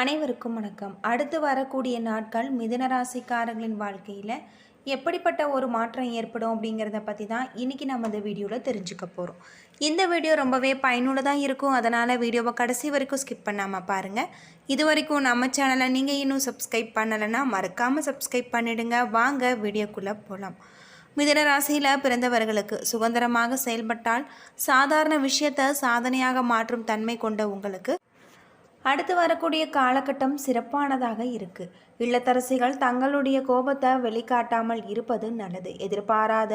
அனைவருக்கும் வணக்கம். அடுத்து வரக்கூடிய நாட்கள் மிதுன ராசிக்காரர்களின் வாழ்க்கையில் எப்படிப்பட்ட ஒரு மாற்றம் ஏற்படும் அப்படிங்கிறத பற்றி தான் இன்றைக்கி நம்ம இந்த வீடியோவில் தெரிஞ்சுக்க போகிறோம் இந்த வீடியோ ரொம்பவே பயனுள்ளதாக இருக்கும். அதனால் வீடியோவை கடைசி வரைக்கும் ஸ்கிப் பண்ணாமல் பாருங்கள் இது வரைக்கும் நம்ம சேனலை நீங்கள் இன்னும் சப்ஸ்கிரைப் பண்ணலைன்னா மறக்காமல் சப்ஸ்கிரைப் பண்ணிடுங்க. வாங்க வீடியோக்குள்ளே போகலாம் மிதன ராசியில் பிறந்தவர்களுக்கு சுதந்திரமாக செயல்பட்டால் சாதாரண விஷயத்தை சாதனையாக மாற்றும் தன்மை கொண்ட உங்களுக்கு அடுத்து வரக்கூடிய காலகட்டம் சிறப்பானதாக இருக்கு. இல்லத்தரசிகள் தங்களுடைய கோபத்தை வெளிக்காட்டாமல் இருப்பது நல்லது. எதிர்பாராத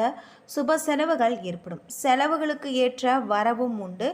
சுப செலவுகள் ஏற்படும். செலவுகளுக்கு ஏற்ற வரவும் உண்டு.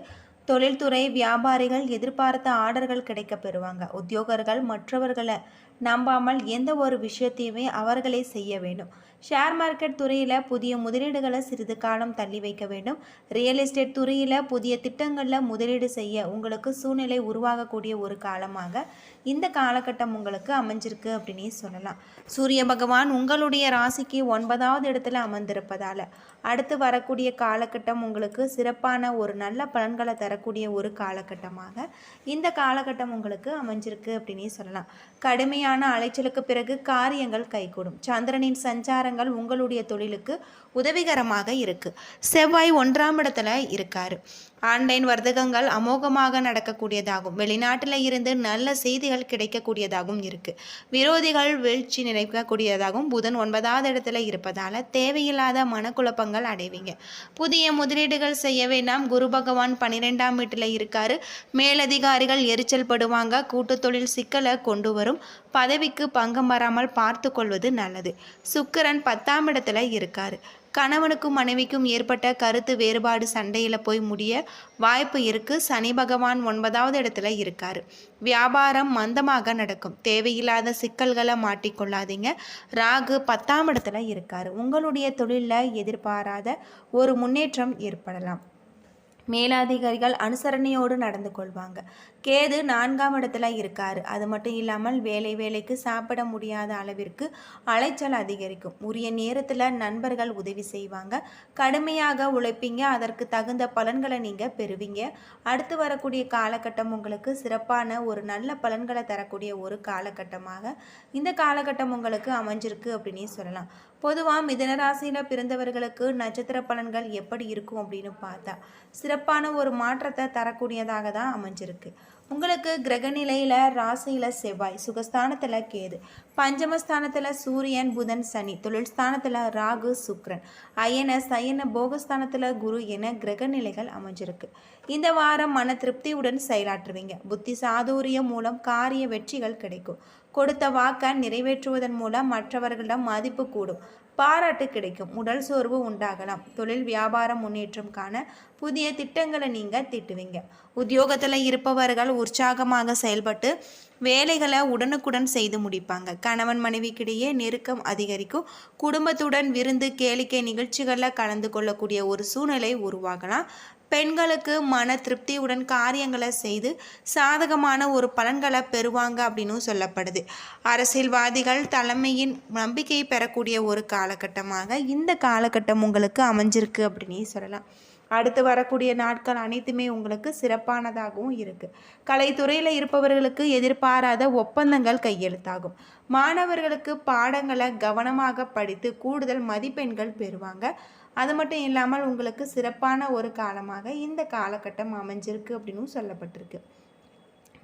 தொழில்துறை வியாபாரிகள் எதிர்பார்த்த ஆர்டர்கள் கிடைக்க பெறுவாங்க. உத்தியோகர்கள் மற்றவர்களை நம்பாமல் எந்த ஒரு விஷயத்தையுமே அவர்களே செய்ய வேண்டும். ஷேர் மார்க்கெட் துறையில் புதிய முதலீடுகளை சிறிது காலம் தள்ளி வைக்க வேண்டும். ரியல் எஸ்டேட் துறையில் புதிய திட்டங்களில் முதலீடு செய்ய உங்களுக்கு சூழ்நிலை உருவாகக்கூடிய ஒரு காலமாக இந்த காலகட்டம் உங்களுக்கு அமைஞ்சிருக்கு அப்படின்னே சொல்லலாம். சூரிய பகவான் உங்களுடைய ராசிக்கு ஒன்பதாவது இடத்துல அமர்ந்திருப்பதால் அடுத்து வரக்கூடிய காலகட்டம் உங்களுக்கு சிறப்பான ஒரு நல்ல பலன்களை தரக்கூடிய ஒரு காலகட்டமாக இந்த காலகட்டம் உங்களுக்கு அமைஞ்சிருக்கு அப்படின்னே சொல்லலாம். கடுமையான அலைச்சலுக்கு பிறகு காரியங்கள் கைகூடும். சந்திரனின் சஞ்சார சஞ்சாரங்கள் உங்களுடைய தொழிலுக்கு உதவிகரமாக இருக்கு. செவ்வாய் ஒன்றாம் இடத்துல இருக்கார். ஆன்லைன் வர்த்தகங்கள் அமோகமாக நடக்கக்கூடியதாகும். வெளிநாட்டில் இருந்து நல்ல செய்திகள் கிடைக்கக்கூடியதாகவும் இருக்கு. விரோதிகள் வீழ்ச்சி நினைக்கக்கூடியதாகவும் புதன் ஒன்பதாவது இடத்துல இருப்பதால தேவையில்லாத மனக்குழப்பங்கள் அடைவீங்க. புதிய முதலீடுகள் செய்ய வேண்டாம். குரு பகவான் பன்னிரெண்டாம் வீட்டில் இருக்காரு. மேலதிகாரிகள் எரிச்சல் படுவாங்க. கூட்டு தொழில் சிக்கலை கொண்டு வரும். பதவிக்கு பங்கம் வராமல் பார்த்து கொள்வது நல்லது. சுக்கிரன் பத்தாம் இடத்துல இருக்காரு. கணவனுக்கும் மனைவிக்கும் ஏற்பட்ட கருத்து வேறுபாடு சண்டையில் போய் முடிய வாய்ப்பு இருக்குது சனி பகவான் ஒன்பதாவது இடத்துல இருக்கார். வியாபாரம் மந்தமாக நடக்கும். தேவையில்லாத சிக்கல்களை மாட்டிக்கொள்ளாதீங்க. ராகு பத்தாம் இடத்துல இருக்கார். உங்களுடைய தொழிலில் எதிர்பாராத ஒரு முன்னேற்றம் ஏற்படலாம். மேலாதிகாரிகள் அனுசரணையோடு நடந்து கொள்வாங்க. கேது நான்காம் இடத்துல இருக்காரு. அது மட்டும் இல்லாமல் வேலை வேலைக்கு சாப்பிட முடியாத அளவிற்கு அலைச்சல் அதிகரிக்கும். உரிய நேரத்தில் நண்பர்கள் உதவி செய்வாங்க. கடுமையாக உழைப்பீங்க. அதற்கு தகுந்த பலன்களை நீங்கள் பெறுவீங்க. அடுத்து வரக்கூடிய காலகட்டம் உங்களுக்கு சிறப்பான ஒரு நல்ல பலன்களை தரக்கூடிய ஒரு காலகட்டமாக இந்த காலகட்டம் உங்களுக்கு அமைஞ்சிருக்கு அப்படின்னு சொல்லலாம். பொதுவாக மிதனராசியில் பிறந்தவர்களுக்கு நட்சத்திர பலன்கள் எப்படி இருக்கும் அப்படின்னு பார்த்தா சிறப்பான ஒரு மாற்றத்தை தரக்கூடியதாக தான் அமைஞ்சிருக்கு. உங்களுக்கு கிரகநிலையில் ராசியில் செவ்வாய் சுகஸ்தானத்தில் கேது. பஞ்சமஸ்தானத்தில் சூரியன் புதன் சனி. தொழில் ஸ்தானத்தில் ராகு சுக்ரன். அயன சயன போகஸ்தானத்தில் குரு என கிரகநிலைகள் அமைஞ்சிருக்கு. இந்த வாரம் மன திருப்தியுடன் செயலாற்றுவீங்க. புத்தி சாதுரியம் மூலம் காரிய வெற்றிகள் கிடைக்கும். கொடுத்த வாக்கை நிறைவேற்றுவதன் மூலம் மற்றவர்களிடம் மதிப்பு கூடும். பாராட்டு கிடைக்கும். உடல் சோர்வு உண்டாகலாம். தொழில் வியாபாரம் முன்னேற்றம் காண புதிய திட்டங்களை நீங்கள் திட்டுவீங்க. உத்தியோகத்தில் இருப்பவர்கள் உற்சாகமாக செயல்பட்டு வேலைகளை உடனுக்குடன் செய்து முடிப்பாங்க. கணவன் மனைவிக்கிடையே நெருக்கம் அதிகரிக்கும். குடும்பத்துடன் விருந்து கேளிக்கை நிகழ்ச்சிகளில் கலந்து கொள்ளக்கூடிய ஒரு சூழ்நிலை உருவாகலாம். பெண்களுக்கு மன திருப்தியுடன் காரியங்களை செய்து சாதகமான ஒரு பலன்களை பெறுவாங்க அப்படின்னு சொல்லப்படுது. அரசியல்வாதிகள் தலைமையின் நம்பிக்கையை பெறக்கூடிய ஒரு காலகட்டமாக இந்த காலகட்டம் உங்களுக்கு அமைஞ்சிருக்கு அப்படின்னு சொல்லலாம். அடுத்து வரக்கூடிய நாட்கள் அனைத்துமே உங்களுக்கு சிறப்பானதாகவும் இருக்குது கலைத்துறையில் இருப்பவர்களுக்கு எதிர்பாராத ஒப்பந்தங்கள் கையெழுத்தாகும். மாணவர்களுக்கு பாடங்களை கவனமாக படித்து கூடுதல் மதிப்பெண்கள் பெறுவாங்க. அது மட்டும் இல்லாமல் உங்களுக்கு சிறப்பான ஒரு காலமாக இந்த காலகட்டம் அமைஞ்சிருக்கு அப்படின்னு சொல்லப்பட்டிருக்கு.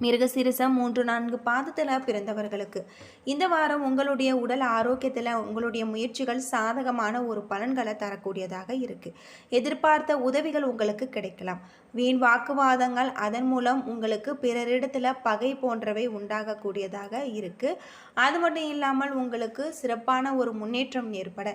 மிருகசிரிசம் மூன்று நான்கு பாதத்தில் பிறந்தவர்களுக்கு இந்த வாரம் உங்களுடைய உடல் ஆரோக்கியத்தில் உங்களுடைய முயற்சிகள் சாதகமான ஒரு பலன்களை தரக்கூடியதாக இருக்குது எதிர்பார்த்த உதவிகள் உங்களுக்கு கிடைக்கலாம். வீண் வாக்குவாதங்கள் அதன் மூலம் உங்களுக்கு பிறரிடத்தில் பகை போன்றவை உண்டாகக்கூடியதாக இருக்குது அது மட்டும் இல்லாமல் உங்களுக்கு சிறப்பான ஒரு முன்னேற்றம் ஏற்பட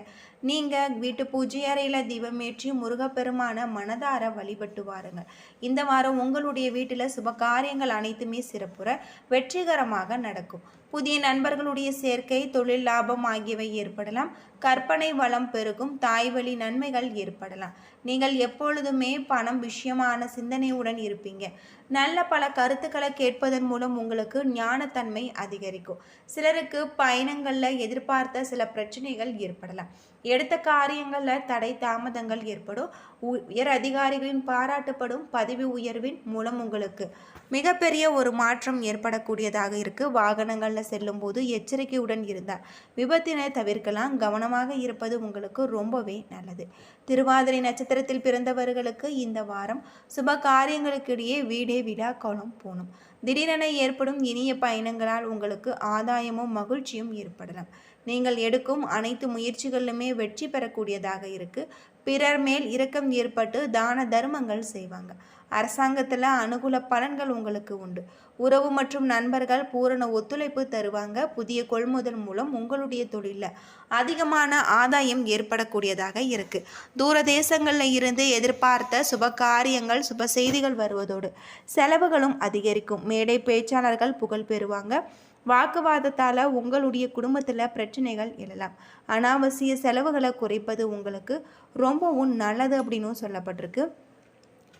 நீங்கள் வீட்டு பூஜை அறையில் தீபமேற்றி முருகப்பெருமான மனதார வழிபட்டு வாருங்கள் இந்த வாரம் உங்களுடைய வீட்டில் சுப காரியங்கள் அனைத்துமே சிறப்புற வெற்றிகரமாக நடக்கும். புதிய நண்பர்களுடைய சேர்க்கை தொழில் லாபம் ஆகியவை ஏற்படலாம். கற்பனை வளம் பெருகும் தாய்வழி நன்மைகள் ஏற்படலாம். நீங்கள் எப்பொழுதுமே பணம் விஷயமான சிந்தனையுடன் இருப்பீங்க. நல்ல பல கருத்துக்களை கேட்பதன் மூலம் உங்களுக்கு ஞானத்தன்மை அதிகரிக்கும். சிலருக்கு பயணங்களில் எதிர்பார்த்த சில பிரச்சனைகள் ஏற்படலாம். எடுத்த காரியங்களில் தடை தாமதங்கள் ஏற்படும். உ- உயர் அதிகாரிகளின் பாராட்டப்படும் பதவி உயர்வின் மூலம் உங்களுக்கு மிகப்பெரிய ஒரு மாற்றம் ஏற்படக்கூடியதாக இருக்குது வாகனங்களில் செல்லும்போது எச்சரிக்கையுடன் இருந்தால் விபத்தினை தவிர்க்கலாம். கவனமாக இருப்பது உங்களுக்கு ரொம்பவே நல்லது. திருவாதிரை நட்சத்திரத்தில் பிறந்தவர்களுக்கு இந்த வாரம் சுப காரியங்களுக்கிடையே வீடே விழா கோலம் போகணும் திடீரென ஏற்படும் இனிய பயணங்களால் உங்களுக்கு ஆதாயமும் மகிழ்ச்சியும் ஏற்படலாம். நீங்கள் எடுக்கும் அனைத்து முயற்சிகளிலுமே வெற்றி பெறக்கூடியதாக இருக்கு. பிறர் மேல் இரக்கம் ஏற்பட்டு தான தர்மங்கள் செய்வாங்க. அரசாங்கத்தில் அனுகூல பலன்கள் உங்களுக்கு உண்டு. உறவு மற்றும் நண்பர்கள் பூரண ஒத்துழைப்பு தருவாங்க. புதிய கொள்முதல் மூலம் உங்களுடைய தொழிலில் அதிகமான ஆதாயம் ஏற்படக்கூடியதாக இருக்குது தூர தேசங்களில் இருந்து எதிர்பார்த்த சுப காரியங்கள் சுப செய்திகள் வருவதோடு செலவுகளும் அதிகரிக்கும். மேடை பேச்சாளர்கள் புகழ் பெறுவாங்க. வாக்குவாதத்தால் உங்களுடைய குடும்பத்தில் பிரச்சனைகள் எழலாம். அனாவசிய செலவுகளை குறைப்பது உங்களுக்கு ரொம்பவும் நல்லது அப்படின்னும் சொல்லப்பட்டிருக்கு.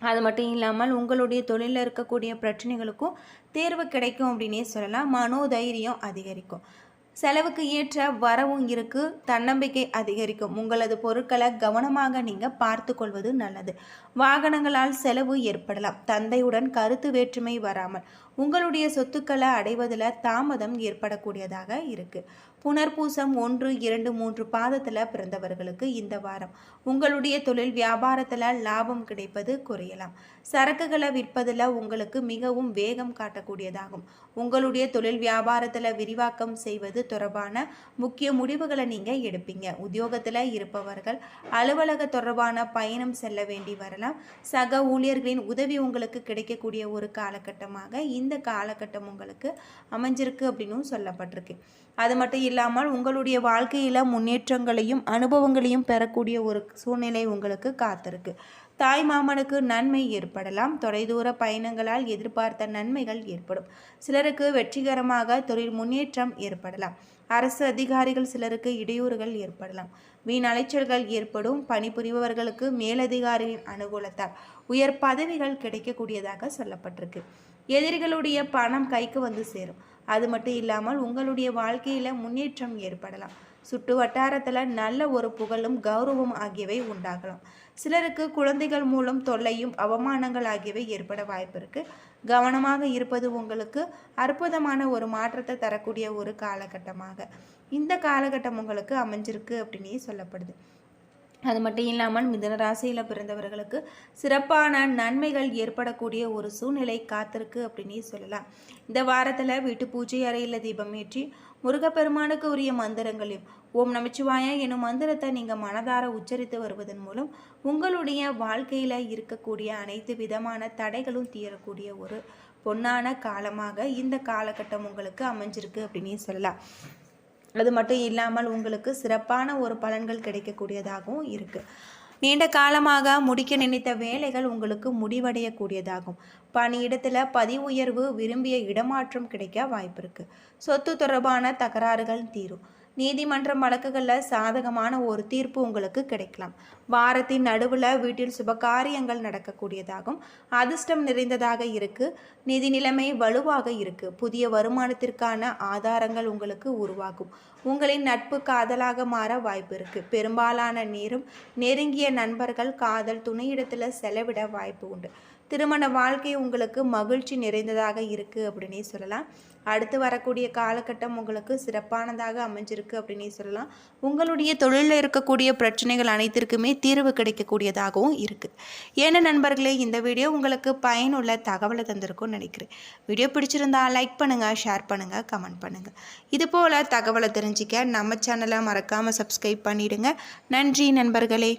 அது மட்டும் இல்லாமல் உங்களுடைய தொழிலில் இருக்கக்கூடிய பிரச்சனைகளுக்கும் தேர்வு கிடைக்கும் அப்படின்னே சொல்லலாம். மனோதைரியம் அதிகரிக்கும். செலவுக்கு ஏற்ற வரவும் இருக்கு. தன்னம்பிக்கை அதிகரிக்கும். உங்களது பொருட்களை கவனமாக நீங்கள் பார்த்து கொள்வது நல்லது. வாகனங்களால் செலவு ஏற்படலாம். தந்தையுடன் கருத்து வேற்றுமை வராமல். உங்களுடைய சொத்துக்களை அடைவதில் தாமதம் ஏற்படக்கூடியதாக இருக்குது புனர்பூசம் ஒன்று இரண்டு மூன்று பாதத்தில் பிறந்தவர்களுக்கு இந்த வாரம். உங்களுடைய தொழில் வியாபாரத்தில் லாபம் கிடைப்பது குறையலாம். சரக்குகளை விற்பதில் உங்களுக்கு மிகவும் வேகம் காட்டக்கூடியதாகும். உங்களுடைய தொழில் வியாபாரத்தில் விரிவாக்கம் செய்வது தொடர்பான முக்கிய முடிவுகளை நீங்கள் எடுப்பீங்க. உத்தியோகத்தில் இருப்பவர்கள் அலுவலக தொடர்பான பயணம் செல்ல வேண்டி வரலாம். சக ஊழியர்களின் உதவி உங்களுக்கு கிடைக்கக்கூடிய ஒரு காலகட்டமாக இந்த காலகட்டம் உங்களுக்கு அமைஞ்சிருக்கு அப்படின்னும் சொல்லப்பட்டிருக்கு. அது மட்டும் இல்லாமல் உங்களுடைய வாழ்க்கையில் முன்னேற்றங்களையும் அனுபவங்களையும் பெறக்கூடிய ஒரு சூழ்நிலை உங்களுக்கு காத்திருக்கு. தாய் மாமனுக்கு நன்மை ஏற்படலாம். தொலைதூர பயணங்களால் எதிர்பார்த்த நன்மைகள் ஏற்படும். சிலருக்கு வெற்றிகரமாக தொழில் முன்னேற்றம் ஏற்படலாம். அரசு அதிகாரிகள் சிலருக்கு இடையூறுகள் ஏற்படலாம். வீண் அலைச்சல்கள் ஏற்படும். பணிபுரிபவர்களுக்கு மேலதிகாரியின் அனுகூலத்தால் உயர் பதவிகள் கிடைக்கக்கூடியதாக சொல்லப்பட்டிருக்கு. எதிரிகளுடைய பணம் கைக்கு வந்து சேரும். அது மட்டும் இல்லாமல் உங்களுடைய வாழ்க்கையில் முன்னேற்றம் ஏற்படலாம். சுற்று வட்டாரத்தில் நல்ல ஒரு புகழும் கௌரவம் ஆகியவை உண்டாகலாம். சிலருக்கு குழந்தைகள் மூலம் தொல்லையும் அவமானங்கள் ஆகியவை ஏற்பட வாய்ப்பு இருக்குது கவனமாக இருப்பது உங்களுக்கு அற்புதமான ஒரு மாற்றத்தை தரக்கூடிய ஒரு காலகட்டமாக. இந்த காலகட்டம் உங்களுக்கு அமைஞ்சிருக்கு அப்படின்னே சொல்லப்படுது. அது மட்டும் இல்லாமல் மிதன ராசியில் பிறந்தவர்களுக்கு சிறப்பான நன்மைகள் ஏற்படக்கூடிய ஒரு சூழ்நிலை காத்திருக்கு அப்படின்னே சொல்லலாம். இந்த வாரத்தில் வீட்டு பூஜை அறையில் தீபம் ஏற்றி முருகப்பெருமானுக்கு உரிய மந்திரங்களையும் ஓம் நமச்சிவாய எனும் மந்திரத்தை நீங்கள் மனதார உச்சரித்து வருவதன் மூலம் உங்களுடைய வாழ்க்கையில் இருக்கக்கூடிய அனைத்து விதமான தடைகளும் தீரக்கூடிய ஒரு பொன்னான காலமாக இந்த காலகட்டம் உங்களுக்கு அமைஞ்சிருக்கு அப்படின்னே சொல்லலாம். அது மட்டும் இல்லாமல் உங்களுக்கு சிறப்பான ஒரு பலன்கள் கிடைக்கக்கூடியதாகவும் இருக்குது நீண்ட காலமாக முடிக்க நினைத்த வேலைகள் உங்களுக்கு முடிவடையக்கூடியதாகும். பணியிடத்தில் பதிவு உயர்வு விரும்பிய இடமாற்றம் கிடைக்க வாய்ப்பு இருக்குது சொத்து தொடர்பான தகராறுகள் தீரும். நீதிமன்றம் வழக்குகளில் சாதகமான ஒரு தீர்ப்பு உங்களுக்கு கிடைக்கலாம். வாரத்தின் நடுவில் வீட்டில் சுபகாரியங்கள் நடக்கக்கூடியதாகும். அதிர்ஷ்டம் நிறைந்ததாக இருக்கு. நிதி நிலைமை வலுவாக இருக்கு. புதிய வருமானத்திற்கான ஆதாரங்கள் உங்களுக்கு உருவாகும். உங்களின் நட்பு காதலாக மாற வாய்ப்பு இருக்கு. பெரும்பாலான நேரம் நெருங்கிய நண்பர்கள் காதல் துணையிடத்தில் செலவிட வாய்ப்பு உண்டு. திருமண வாழ்க்கை உங்களுக்கு மகிழ்ச்சி நிறைந்ததாக இருக்குது அப்படின்னே சொல்லலாம். அடுத்து வரக்கூடிய காலகட்டம் உங்களுக்கு சிறப்பானதாக அமைஞ்சிருக்கு அப்படின்னே சொல்லலாம். உங்களுடைய தொழிலில் இருக்கக்கூடிய பிரச்சனைகள் அனைத்திற்குமே தீர்வு கிடைக்கக்கூடியதாகவும் இருக்குது ஏன்னா நண்பர்களே இந்த வீடியோ உங்களுக்கு பயனுள்ள தகவலை தந்திருக்கும்னு நினைக்கிறேன். வீடியோ பிடிச்சிருந்தா லைக் பண்ணுங்கள் ஷேர் பண்ணுங்கள் கமெண்ட் பண்ணுங்கள் இது போல் தகவலை தெரிஞ்சிக்க நம்ம சேனலை மறக்காமல் சப்ஸ்கிரைப் பண்ணிவிடுங்க நன்றி நண்பர்களே.